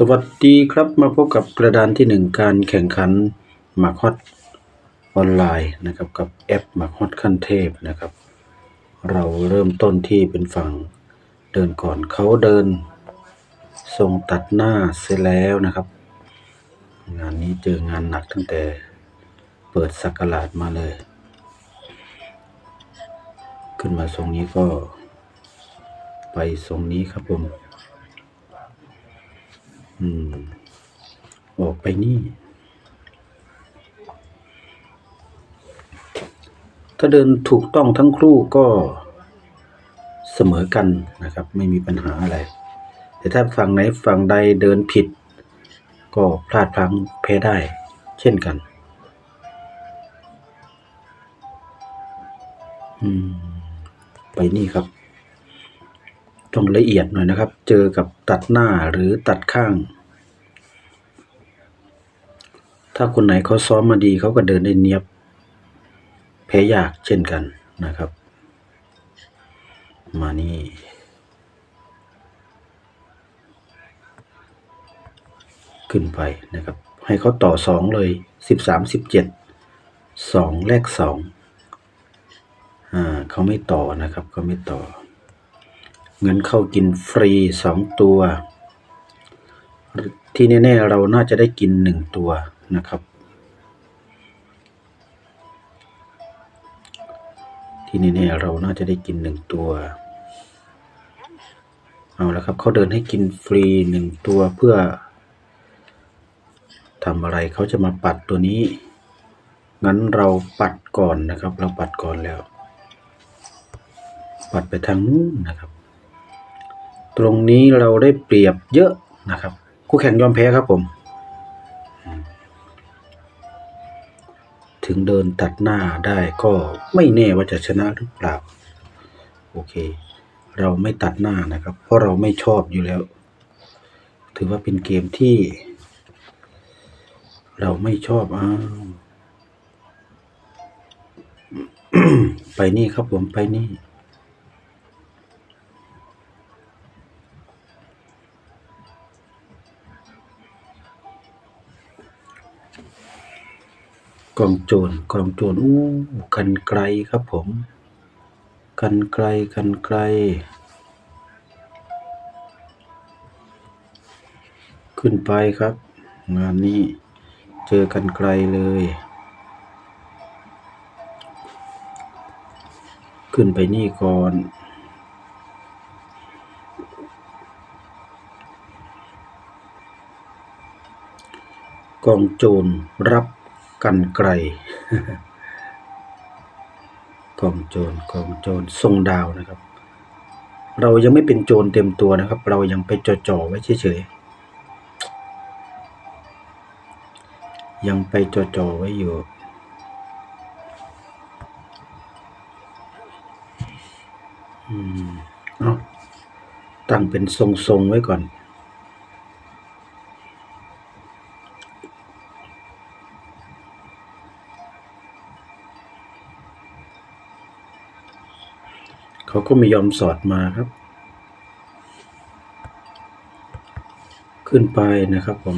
สวัสดีครับมาพบกับกระดานที่หนึ่งการแข่งขันหมากฮอตออนไลน์นะครับกับแอปหมากฮอตขั้นเทพนะครับ เราเริ่มต้นที่เป็นฝั่งเดินก่อนเขาเดินทรงตัดหน้าเสร็จแล้วนะครับ งานนี้เจองานหนักตั้งแต่เปิดสักกลาดมาเลย ขึ้นมาทรงนี้ก็ไปทรงนี้ครับผม อืม ออกไปนี่ ถ้าเดินถูกต้องทั้งคู่ก็เสมอกันนะครับ ไม่มีปัญหาอะไร แต่ถ้าฝั่งไหนฝั่งใดเดินผิด ก็พลาดพลั้งแพ้ได้ เช่นกัน อืม ไปนี่ครับ ต้องละเอียดหน่อยนะครับ เจอกับตัดหน้าหรือตัดข้าง ถ้าคนไหนเขาซ้อมมาดีเขาก็เดินได้เนียบ แพ้ยากเช่นกันนะครับ มานี่ขึ้นไปนะครับ ให้เขาต่อสองเลยสิบสามสิบเจ็ดสองแลกสองอ่าเขาไม่ต่อนะครับเขาไม่ต่อ เงินเข้ากินฟรีสองตัว ที่แน่ๆเราน่าจะได้กินหนึ่งตัวนะครับ ที่แน่ๆเราน่าจะได้กินหนึ่งตัวเอาละครับเขาเดินให้กินฟรีหนึ่งตัวเพื่อทำอะไรเขาจะมาปัดตัวนี้ งั้นเราปัดก่อนนะครับ เราปัดก่อนแล้ว ปัดไปทางนู้นนะครับ ตรงนี้เราได้เปรียบเยอะนะครับ คู่แข่งยอมแพ้ครับผม ถึงเดินตัดหน้าได้ก็ไม่แน่ว่าจะชนะหรือเปล่า โอเค เราไม่ตัดหน้านะครับ เพราะเราไม่ชอบอยู่แล้ว ถือว่าเป็นเกมที่ เราไม่ชอบอ้าวไปนี่ครับผมไปนี่ กองโจรกองโจรอู้กันไกลครับผม กันไกลกันไกล ขึ้นไปครับ งานนี้เจอกันไกลเลย ขึ้นไปนี่ก่อนกองโจรรับ กันไกลกองโจรกองโจรทรงดาวนะครับ เรายังไม่เป็นโจรเต็มตัวนะครับ เรายังไปจ่อๆไว้เฉยๆยังไปจ่อๆไว้อยู่อืมเอาตั้งเป็นทรงๆไว้ก่อน เขาก็ไม่ยอมสอดมาครับ ขึ้นไปนะครับผม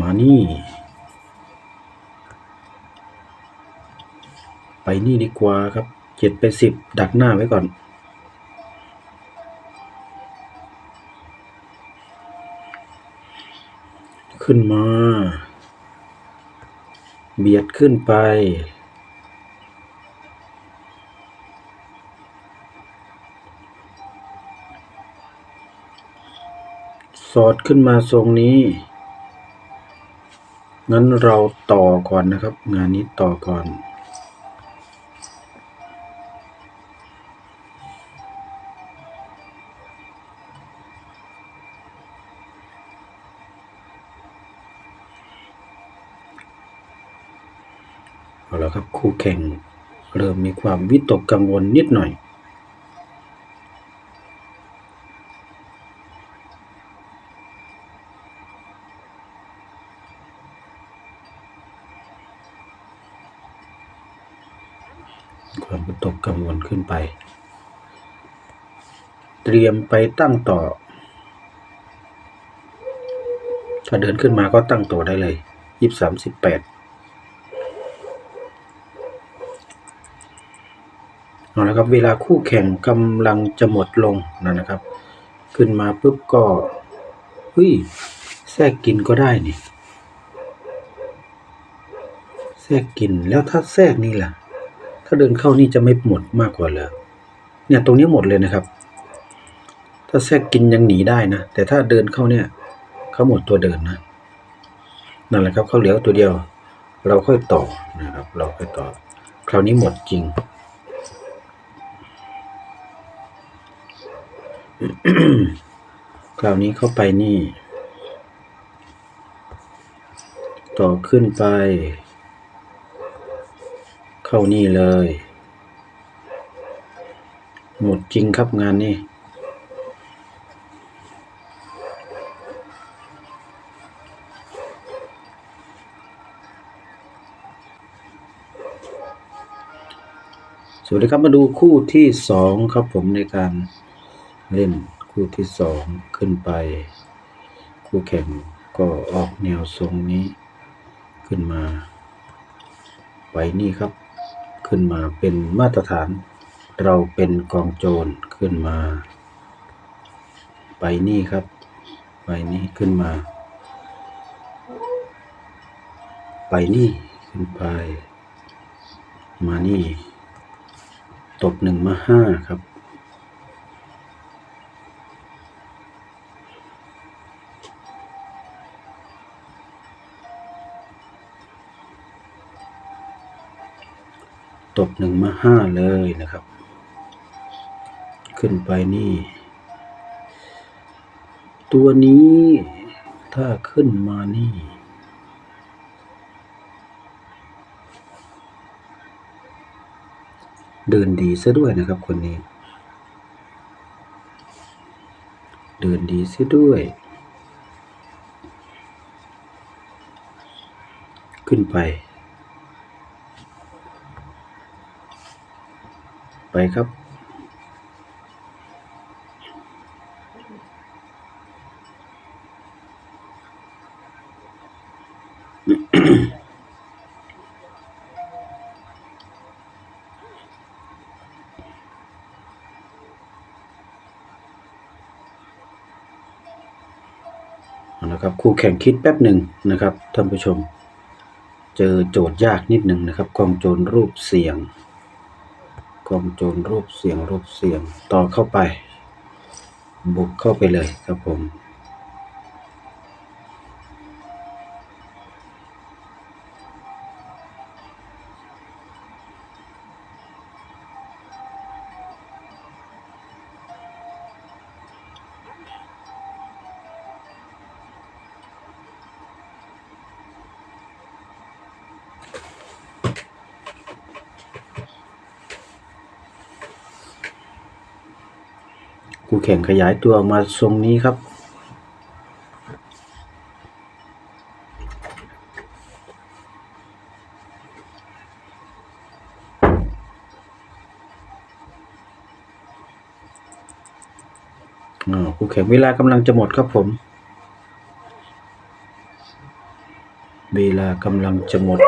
มานี่ ไปนี่ดีกว่าครับเจ็ดไปสิบดักหน้าไว้ก่อน ขึ้นมา เบียดขึ้นไป สอดขึ้นมาทรงนี้ งั้นเราต่อก่อนนะครับ งานนี้ต่อก่อน แข่งเริ่มมีความวิตกกังวลนิดหน่อย ความวิตกกังวลขึ้นไป เตรียมไปตั้งต่อ ถ้าเดินขึ้นมาก็ตั้งตัวได้เลยยี่สามสิบแปด เอาละครับ เวลาคู่แข่งกำลังจะหมดลงนั่นนะครับ ขึ้นมาปุ๊บก็เฮ้ยแทรกกินก็ได้นี่แทรกกินแล้วถ้าแทรกนี่ล่ะ ถ้าเดินเข้านี่จะไม่หมดมากกว่าเลยเนี่ยตรงนี้หมดเลยนะครับ ถ้าแทรกกินยังหนีได้นะ แต่ถ้าเดินเข้าเนี่ยเขาหมดตัวเดินนะนั่นแหละครับเขาเหลือตัวเดียว เราค่อยต่อนะครับ เราค่อยต่อ คราวนี้หมดจริง คราวนี้เข้าไปนี่ ต่อขึ้นไป เข้านี่เลย หมดจริงครับงานนี้สวัสดีครับมาดูคู่ที่สองครับผมในการ เล่นคู่ที่สองขึ้นไป คู่แข่งก็ออกแนวทรงนี้ขึ้นมาไปนี่ครับ ขึ้นมาเป็นมาตรฐาน เราเป็นกองโจรขึ้นมา ไปนี่ครับ ไปนี่ขึ้นมา ไปนี่ขึ้นไป มานี่ ตบหนึ่งมาห้าครับ ตบหนึ่งมาห้าเลยนะครับ ขึ้นไปนี่ ตัวนี้ถ้าขึ้นมานี่ เดินดีซะด้วยนะครับคนนี้ เดินดีซะด้วยขึ้นไป ไปครับ นะครับคู่แข่งคิดแป๊บหนึ่งนะครับท่านผู้ชม เจอโจทย์ยากนิดหนึ่งนะครับกองโจรรูปเสียง กองโจรรูปเสียงรูปเสียงต่อเข้าไป บุกเข้าไปเลยครับผม คู่แข่งขยายตัวออกมาทรงนี้ครับอ่าคู่แข่งเวลากำลังจะหมดครับผม เวลากำลังจะหมด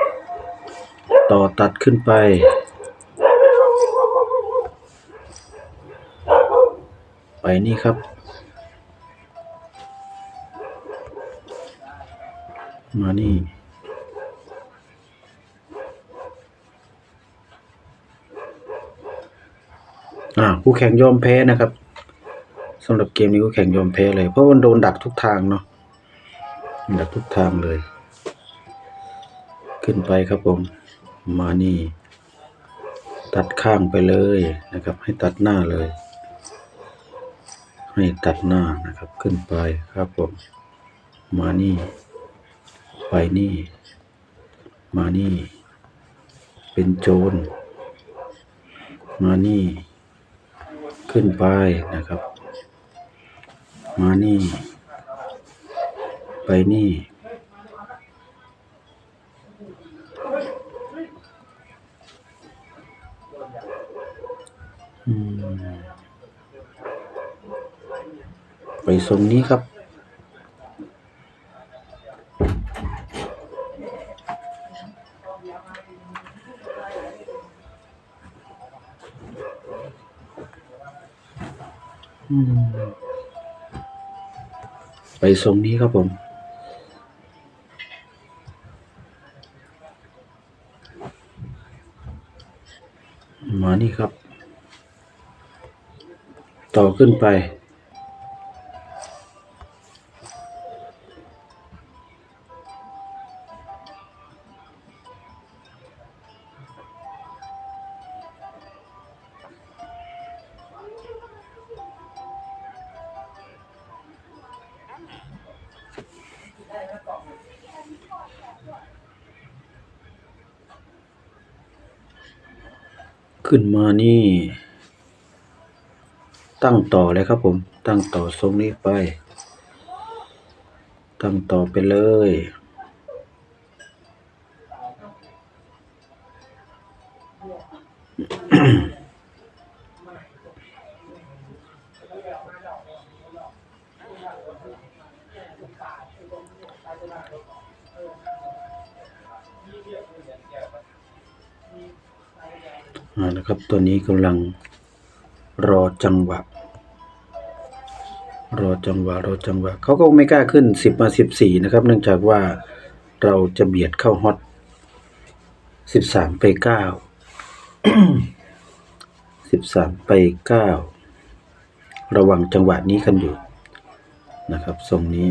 ต่อตัดขึ้นไป ไป นี่ครับ มานี่อ่าคู่แข่งยอมแพ้นะครับสำหรับเกมนี้คู่แข่งยอมแพ้เลย เพราะมันโดนดักทุกทางเนาะดักทุกทางเลย ขึ้นไปครับผมมานี่ ตัดข้างไปเลยนะครับ ให้ตัดหน้าเลย ให้ตัดหน้านะครับขึ้นไปครับผมมานี่ ไปนี่ มานี่ เป็นโจร มานี่ ขึ้นไปนะครับ มานี่ ไปนี่ออืม ไปทรงนี้ครับอืมไปทรงนี้ครับผม มานี่ครับ ต่อขึ้นไป ขึ้นมานี่ ตั้งต่อเลยครับผม ตั้งต่อทรงนี้ไป ตั้งต่อไปเลย นะครับ ตัวนี้กำลังรอจังหวะ รอจังหวะรอจังหวะเขาก็ไม่กล้าขึ้นสิบมาสิบสี่นะครับ เนื่องจากว่าเราจะเบียดเข้าฮอตสิบสามไปเก้าสิบสามไปเก้าระวังจังหวะนี้กันอยู่นะครับทรงนี้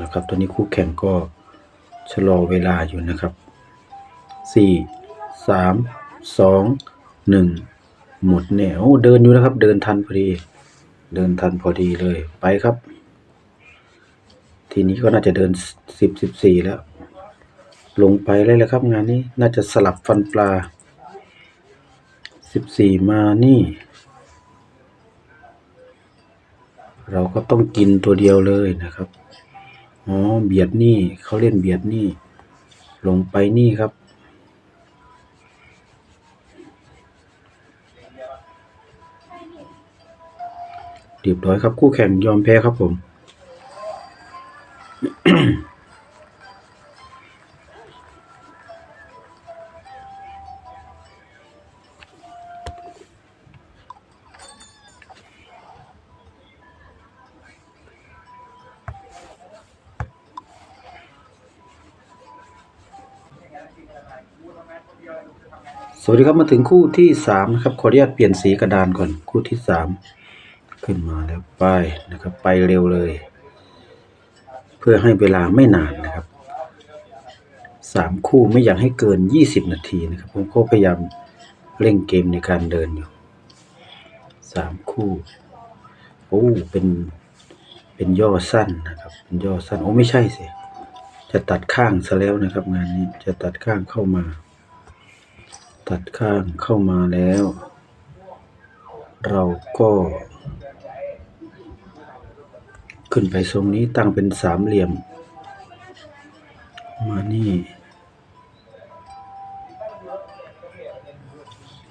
นะครับ ตอนนี้คู่แข่งก็ชะลอเวลาอยู่นะครับสี่สามสองหนึ่งหมดเนี่ยโอ้เดินอยู่นะครับ เดินทันพอดี เดินทันพอดีเลยไปครับ ทีนี้ก็น่าจะเดินสิบสิบสี่แล้ว ลงไปเลยแหละครับ งานนี้น่าจะสลับฟันปลาสิบสี่มานี่เราก็ต้องกินตัวเดียวเลยนะครับ อ๋อเบียดนี่เขาเล่นเบียดนี่ลงไปนี่ครับ เรียบร้อยครับคู่แข่งยอมแพ้ครับผม วัสดีครับมาถึงคู่ที่สามนะครับขออนุญาตเปลี่ยนสีกระดานก่อนคู่ที่สามขึ้นมาแล้วไปนะครับ ไปเร็วเลย เพื่อให้เวลาไม่นานนะครับสามคู่ไม่อยากให้เกินยี่สิบนาทีนะครับผมก็พยายามเร่งเกมในการเดินอยู่สามคู่โอ้เป็นเป็นย่อสั้นนะครับ เป็นย่อสั้นโอ้ไม่ใช่สิจะตัดข้างซะแล้วนะครับ งานนี้จะตัดข้างเข้ามา ตัดข้างเข้ามาแล้ว เราก็ ขึ้นไปทรงนี้ตั้งเป็นสามเหลี่ยม มานี่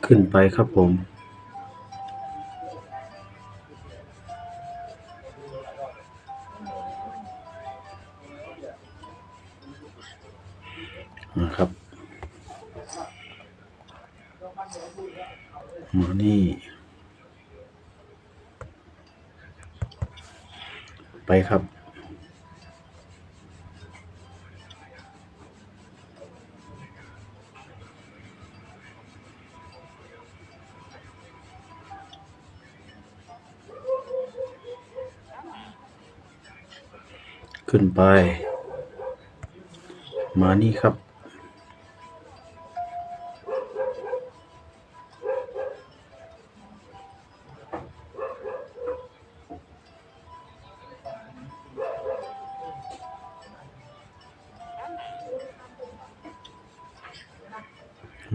ขึ้นไปครับผม ขึ้นไป มานี่ครับ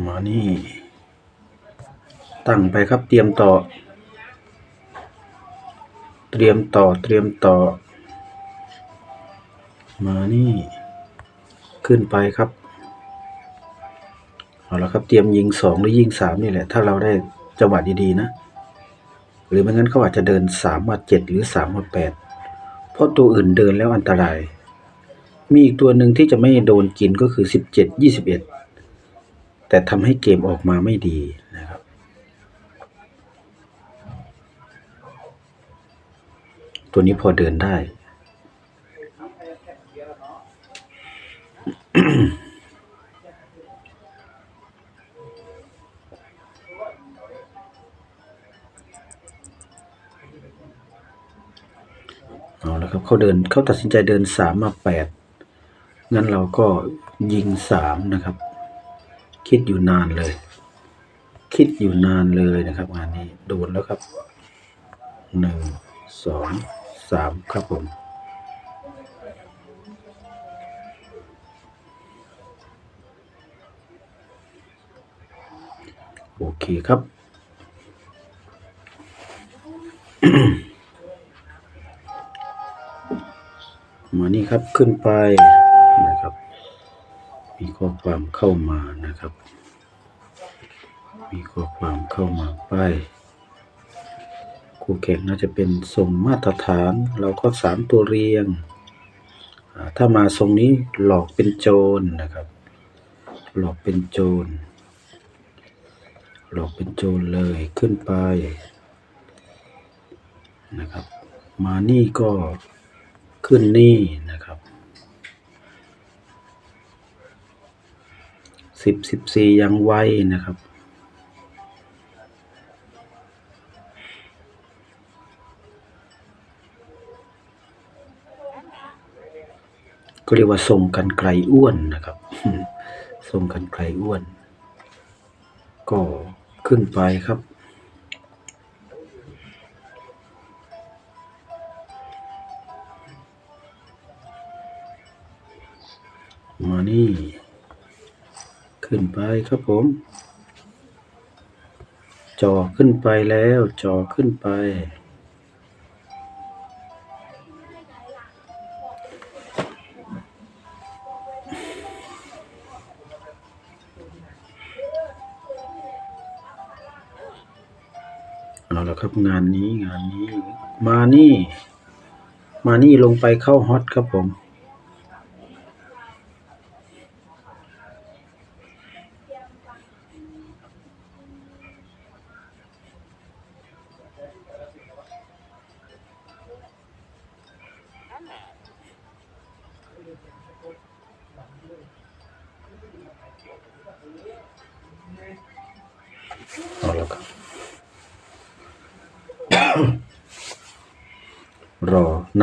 มานี่ ตั้งไปครับเตรียมต่อ เตรียมต่อเตรียมต่อ มานี่ ขึ้นไปครับ เอาละครับเตรียมยิงสองหรือยิงสามนี่แหละ ถ้าเราได้จังหวะดีๆนะ หรือไม่งั้นเขาอาจจะเดินสามมาเจ็ดหรือสามมาแปดเพราะตัวอื่นเดินแล้วอันตราย มีอีกตัวหนึ่งที่จะไม่โดนกินก็คือสิบเจ็ดยี่สิบเอ็ดแต่ทำให้เกมออกมาไม่ดีนะครับตัวนี้พอเดินได้ เอาล้วครับเขาเดินเขาตัดสินใจเดินสามมาแปดงั้นเราก็ยิงสามนะครับ คิดอยู่นานเลย คิดอยู่นานเลยนะครับ งานนี้โดนแล้วครับหนึ่งสองสามครับผม โอเคครับ มานี่ครับขึ้นไปนะครับ มีข้อความเข้ามานะครับ มีข้อความเข้ามาไปคู่แข่งน่าจะเป็นทรงมาตรฐาน เราก็สามตัวเรียง ถ้ามาทรงนี้หลอกเป็นโจรนะครับ หลอกเป็นโจร หลอกเป็นโจรเลยขึ้นไปนะครับ มานี่ก็ขึ้นนี่นะครับสิบสิบสี่ยังไวนะครับก็เรียกว่าทรงกันไกลอ้วนนะครับทรงกันไกลอ้วน ก็ ขึ้นไปครับ มานี่ ขึ้นไปครับผม จอขึ้นไปแล้ว จอขึ้นไป เอาละครับ งานนี้งานนี้ มานี่ มานี่ลงไปเข้าฮอตครับผม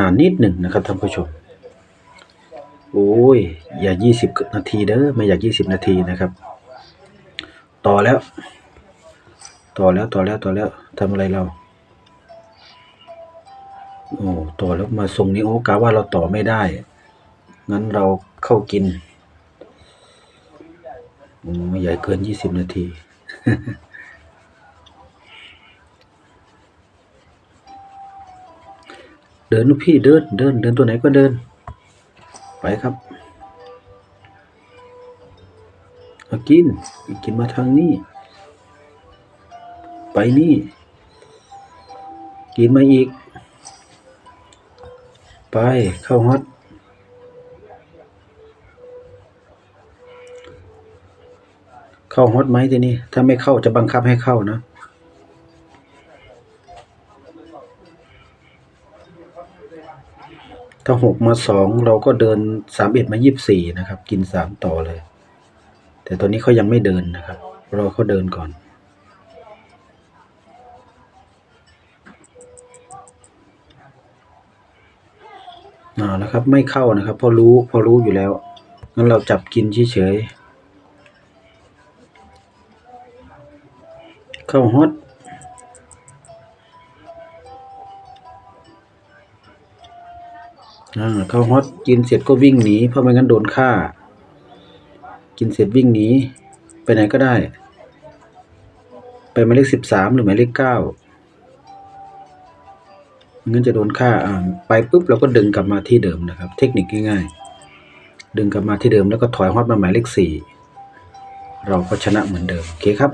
านนิดหนึ่งนะครับท่านผู้ชม โอ้ย อย่ายี่สิบนาทีเด้อไม่อยากยี่สิบนาทีนะครับ ต่อแล้ว ต่อแล้วต่อแล้วต่อแล้วทำอะไรเรา โอ้ต่อแล้วมาทรงนี้โอ้กาว่าเราต่อไม่ได้ งั้นเราเข้ากินโอ้ใหญ่เกินยี่สิบนาที เดินลูกพี่เดินเดินเดินตัวไหนก็เดิน ไปครับมากินกินมาทางนี้ ไปนี่ กินมาอีก ไปเข้าฮอตเข้าฮอตไหมทีนี้ถ้าไม่เข้าจะบังคับให้เข้านะ ถ้าหกมาสองเราก็เดินสามเอ็ดมายี่บสี่นะครับ กินสามต่อเลย แต่ตอนนี้เขายังไม่เดินนะครับรอเขาเดินก่อนอ่าแล้วครับ ไม่เข้านะครับพอรู้พอรู้อยู่แล้วงั้นเราจับกินเฉยๆเข้าฮอต อ่าเข้าฮอตกินเสร็จก็วิ่งหนีเพราะไม่งั้นโดนฆ่า กินเสร็จวิ่งหนีไปไหนก็ได้ ไปหมายเลขสิบสามหรือหมายเลขเก้างั้นจะโดนฆ่าอ่าไปปุ๊บเราก็ดึงกลับมาที่เดิมนะครับ เทคนิคง่ายๆ ดึงกลับมาที่เดิมแล้วก็ถอยฮอตมาหมายเลขสี่เราก็ชนะเหมือนเดิม โอเคครับ